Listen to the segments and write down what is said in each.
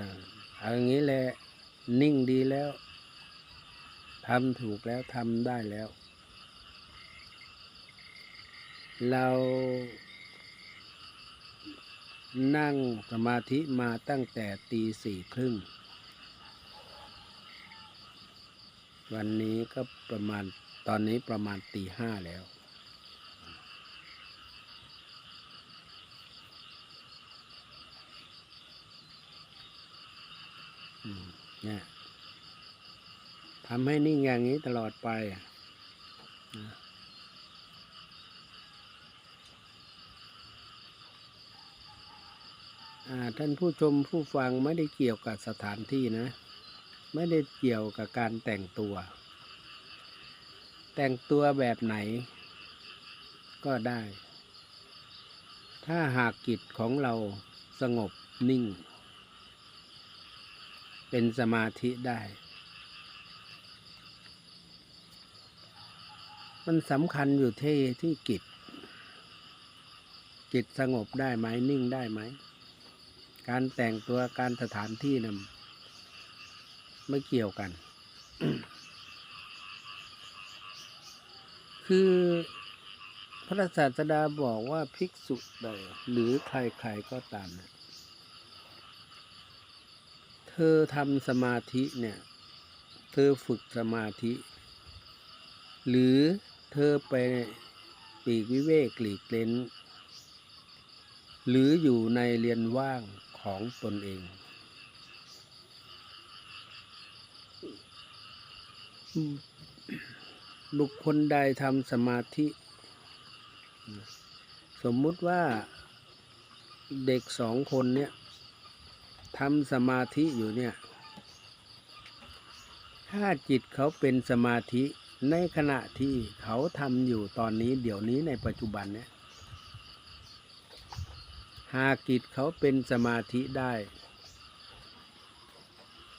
นะเอาอย่างนี้แหละ นิ่งดีแล้วทำถูกแล้วทำได้แล้ว เรานั่งสมาธิมาตั้งแต่ตีสี่ครึ่ง วันนี้ก็ประมาณตอนนี้ประมาณตีห้าแล้ว เนี่ยทำให้นิ่งอย่างนี้ตลอดไปท่านผู้ชมผู้ฟังไม่ได้เกี่ยวกับสถานที่นะ ไม่ได้เกี่ยวกับการแต่งตัว แต่งตัวแบบไหนก็ได้ ถ้าหากกิจของเราสงบนิ่ง เป็นสมาธิได้ มันสำคัญอยู่ที่ที่กิจจิตสงบได้ไหมนิ่งได้ไหม การแต่งตัวการสถานที่นะไม่เกี่ยวกัน คือพระศาสดาบอกว่าภิกษุใดหรือใครๆก็ตามนะ เธอทำสมาธิเนี่ย เธอฝึกสมาธิ หรือเธอไปปีกวิเวกหลีกเล้น หรืออยู่ในเรียนว่างของตนเอง บุคคลใดทำสมาธิ สมมุติว่าเด็กสองคนเนี่ย ทำสมาธิอยู่เนี่ย ถ้าจิตเขาเป็นสมาธิในขณะที่เขาทำอยู่ตอนนี้เดี๋ยวนี้ในปัจจุบันเนี่ย หากจิตเขาเป็นสมาธิได้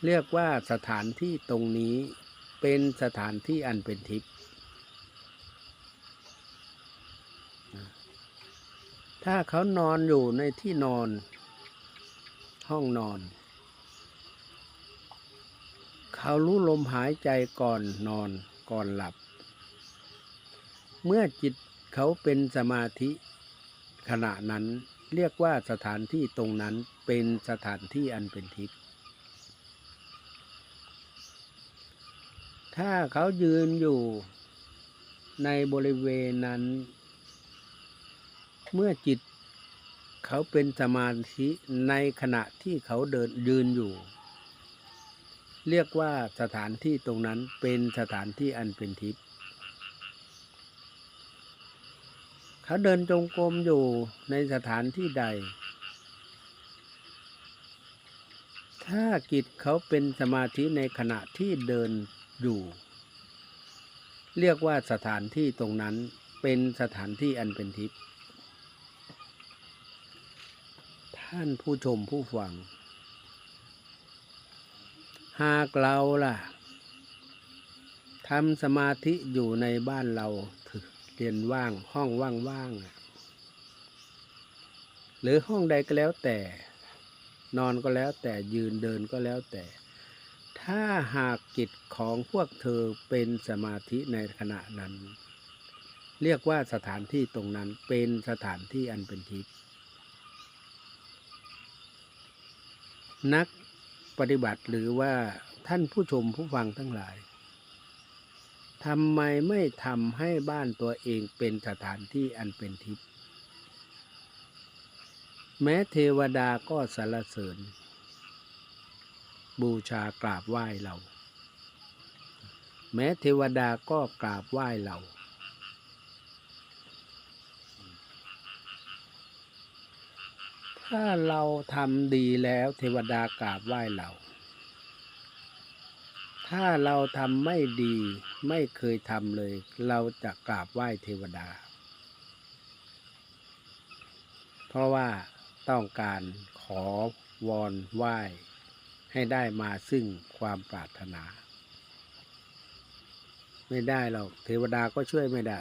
เรียกว่าสถานที่ตรงนี้เป็นสถานที่อันเป็นทิพย์ถ้าเขานอนอยู่ในที่นอน ห้องนอน เขารู้ลมหายใจก่อนนอนก่อนหลับ เมื่อจิตเขาเป็นสมาธิขณะนั้นเรียกว่าสถานที่ตรงนั้นเป็นสถานที่อันเป็นทิพย์ถ้าเขายืนอยู่ในบริเวณนั้น เมื่อจิต เขาเป็นสมาธิในขณะที่เขาเดินยืนอยู่ เรียกว่าสถานที่ตรงนั้นเป็นสถานที่อันเป็นทิพย์เขาเดินจงกรมอยู่ในสถานที่ใด ถ้ากิจเขาเป็นสมาธิในขณะที่เดินอยู่ เรียกว่าสถานที่ตรงนั้นเป็นสถานที่อันเป็นทิพย์ ท่านผู้ชมผู้ฟัง หากเราล่ะทำสมาธิอยู่ในบ้านเราเรียนว่างห้องว่างๆหรือห้องใดก็แล้วแต่ นอนก็แล้วแต่ยืนเดินก็แล้วแต่ ถ้าหากจิตของพวกเธอเป็นสมาธิในขณะนั้น เรียกว่าสถานที่ตรงนั้นเป็นสถานที่อันเป็นทิพย์ นักปฏิบัติหรือว่าท่านผู้ชมผู้ฟังทั้งหลายทำไมไม่ทำให้บ้านตัวเองเป็นสถานที่อันเป็นทิพย์แม้เทวดาก็สรรเสริญ บูชากราบไหว้เรา แม้เทวดาก็กราบไหว้เรา ถ้าเราทำดีแล้วเทวดากราบไหว้เรา ถ้าเราทำไม่ดีไม่เคยทำเลย เราจะกราบไหว้เทวดา เพราะว่าต้องการขอวอนไหว้ให้ได้มาซึ่งความปรารถนา ไม่ได้หรอกเทวดาก็ช่วยไม่ได้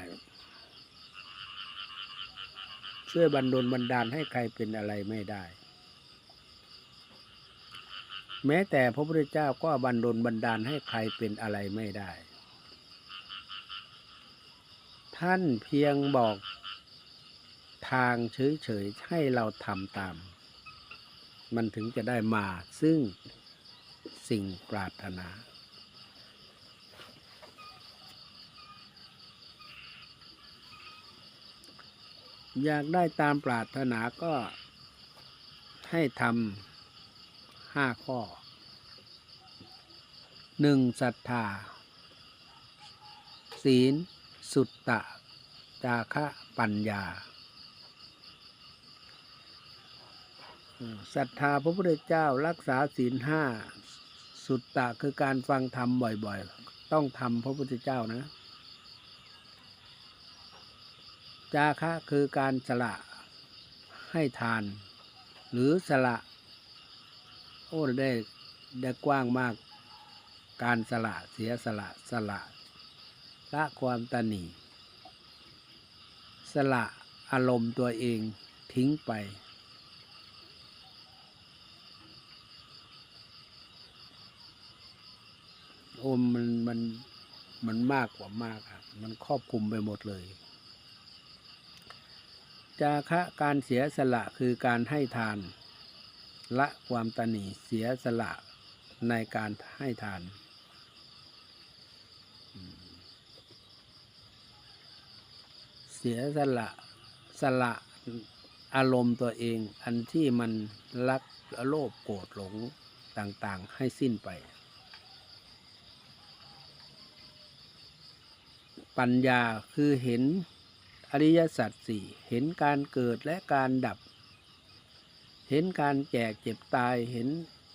ช่วยบันดลบันดาลให้ใครเป็นอะไรไม่ได้ แม้แต่พระพุทธเจ้าก็บันดลบันดาลให้ใครเป็นอะไรไม่ได้ ท่านเพียงบอกทางเฉยๆให้เราทำตาม มันถึงจะได้มาซึ่งสิ่งปรารถนา อยากได้ตามปรารถนาก็ให้ทำห้าข้อหนึ่งศรัทธา ศีล สุตตะ จาคะปัญญาศรัทธาพระพุทธเจ้ารักษาศีลห้า สุตตะคือการฟังธรรมบ่อยๆ ต้องทำพระพุทธเจ้านะ จาคะคือการสละให้ทาน หรือสละ โอ้ได้ได้กว้างมาก การสละเสียสละสละละความตนีสละอารมณ์ตัวเองทิ้งไป โอ้มันมันมันมากกว่ามากอะมันครอบคลุมไปหมดเลย จาคะการเสียสละคือการให้ทาน ละความตนีเสียสละในการให้ทาน เสียสละสละอารมณ์ตัวเองอันที่มันรักโลภโกรธหลงต่างๆให้สิ้นไป ปัญญาคือเห็น ริยสัจสี่เห็นการเกิดและการดับ เห็นการแจกเจ็บตายเห็น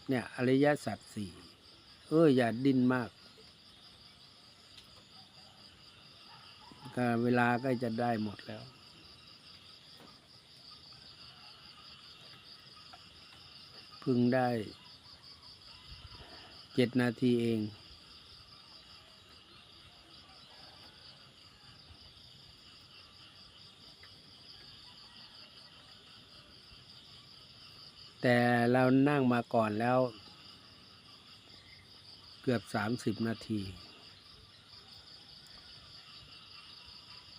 เนี่ยอริยสัจสี่เอออย่าดิ้นมากก็เวลาก็จะได้หมดแล้ว พึ่งได้เจ็ดนาทีเอง แต่เรานั่งมาก่อนแล้ว เกือบสามสิบนาที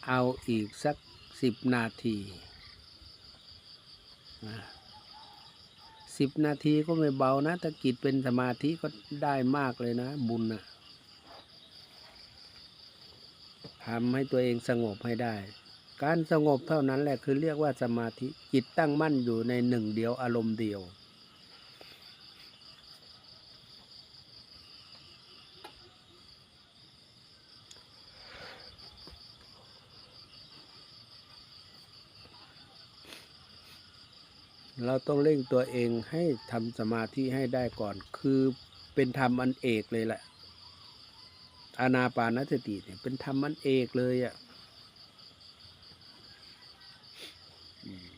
เอาอีกสักสิบนาทีสิบนาทีก็ไม่เบานะถ้ากิจเป็นสมาธิก็ได้มากเลยนะ บุญนะทำให้ตัวเองสงบให้ได้ การสงบเท่านั้นแหละคือเรียกว่าสมาธิจิตตั้งมั่นอยู่ในหนึ่งเดียวอารมณ์เดียว เราต้องเร่งตัวเองให้ทำสมาธิให้ได้ก่อน คือเป็นธรรมอันเอกเลยแหละอานาปานสติเนี่ยเป็นธรรมอันเอกเลยอะ่ะอืม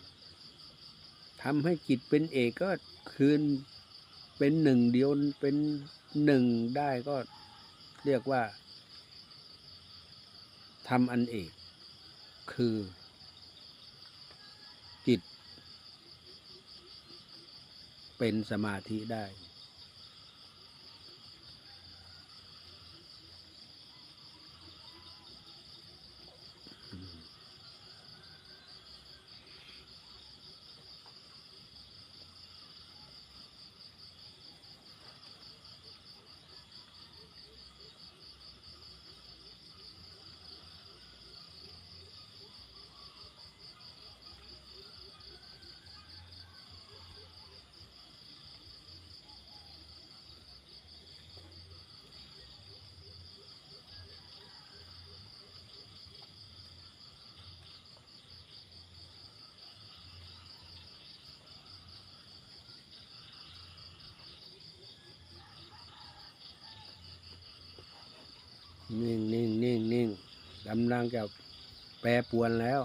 ทำให้จิตเป็นเอกก็คืนเป็นหนึ่งเดียวเป็นหนึ่งได้ก็เรียกว่าทำอันเอกคือ จิต เป็นสมาธิได้ นิ่งนิ่งนิ่งนิ่งกำลังจะแปรปวนแล้ว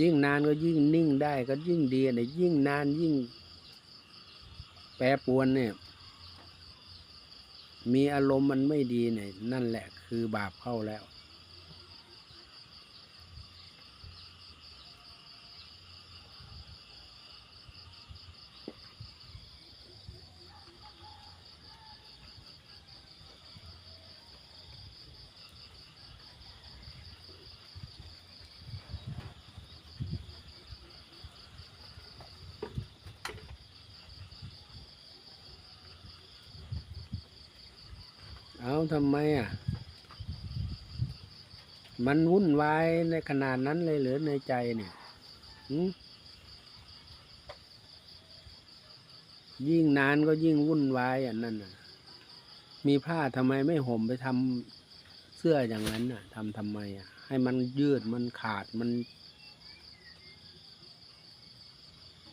ยิ่งนานก็ยิ่งนิ่งได้ก็ยิ่งดีเนี่ยยิ่งนานยิ่ง แปรปวนเนี่ย มีอารมณ์มันไม่ดีเนี่ยนั่นแหละคือบาปเข้าแล้ว เอาทำไมอะ มันวุ่นวายในขนาดนั้นเลยเหรือในใจเนี่ยยิ่งนานก็ยิ่งวุ่นวายอะนั่นน่ะ มีผ้าทำไมไม่ห่มไปทำเสื้ออย่างนั้นน่ะทำทำไมอะ ให้มันยืดมันขาดมัน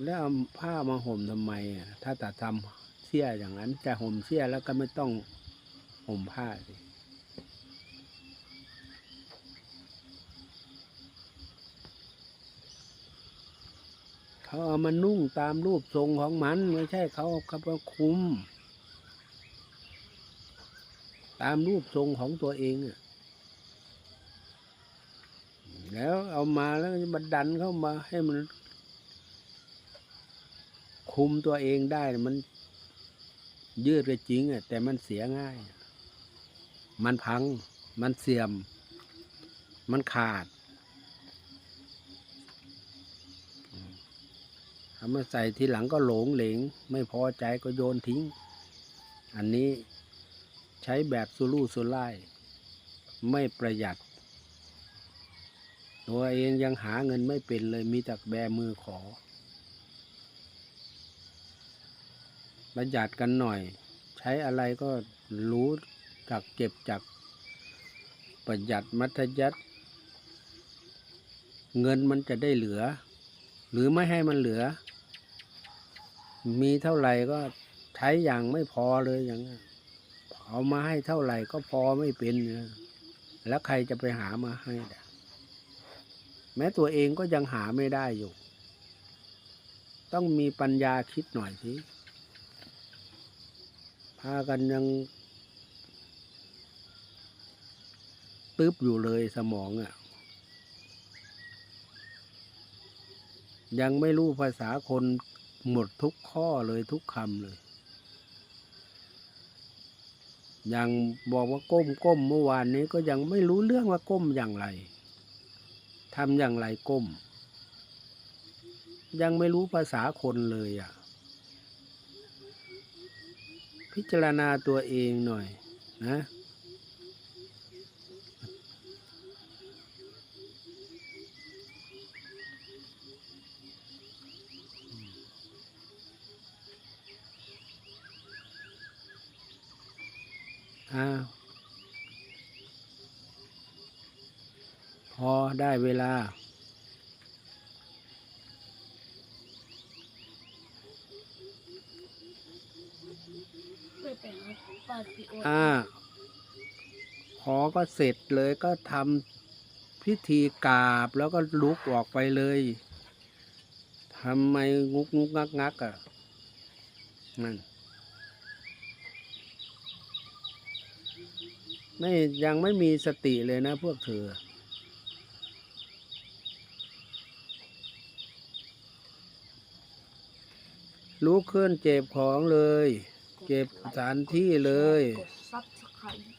แล้วผ้ามาห่มทำไมอะ ถ้าแต่ทำเสื้ออย่างนั้นจะห่มเสื้อแล้วก็ไม่ต้อง ห่มผ้าสิเขาเอามานุ่งตามรูปทรงของมัน ไม่ใช่เขาเขามาคุม ตามรูปทรงของตัวเองอะแล้วเอามาแล้วก็มาดันเข้ามาให้มัน คุมตัวเองได้มันยืดก็จริงอะแต่มันเสียง่าย มันพัง มันเสื่อม มันขาดเอามาใส่ทีหลังก็หลงเหลง ไม่พอใจก็โยนทิ้ง อันนี้ใช้แบบสุรุ่สุร่าย ไม่ประหยัด ตัวเองยังหาเงินไม่เป็นเลยมีแต่แบมือขอ ประหยัดกันหน่อย ใช้อะไรก็รู้ จักเก็บจักประหยัดมัธยัติเงินมันจะได้เหลือ หรือไม่ให้มันเหลือ มีเท่าไหร่ก็ใช้อย่างไม่พอเลยอย่างนั้เอามาให้เท่าไหร่ก็พอไม่เป็นนแล้วใครจะไปหามาให้ แม้ตัวเองก็ยังหาไม่ได้อยู่ ต้องมีปัญญาคิดหน่อยสิพากันยัง ตึ๊บอยู่เลยสมองอะ่ะ ยังไม่รู้ภาษาคนหมดทุกข้อเลยทุกคำเลย ยังบอกว่าก้มก้มเมื่อวานนี้ก็ยังไม่รู้เรื่องว่าก้มอย่างไรทำอย่างไรก้ม ยังไม่รู้ภาษาคนเลยอะ พิจารณาตัวเองหน่อยนะ อ้าวพอได้เวลาเพื่อไปหาปาติโออ่าพอก็เสร็จเลยก็ทำพิธีกราบแล้วก็ลุกออกไปเลยทำไมงุกงุกงักงักอะนั่น ไม่ยังไม่มีสติเลยนะพวกเธอ ลุกขึ้นเจ็บของเลย เก็บสถานที่เลย กดซับสไครต์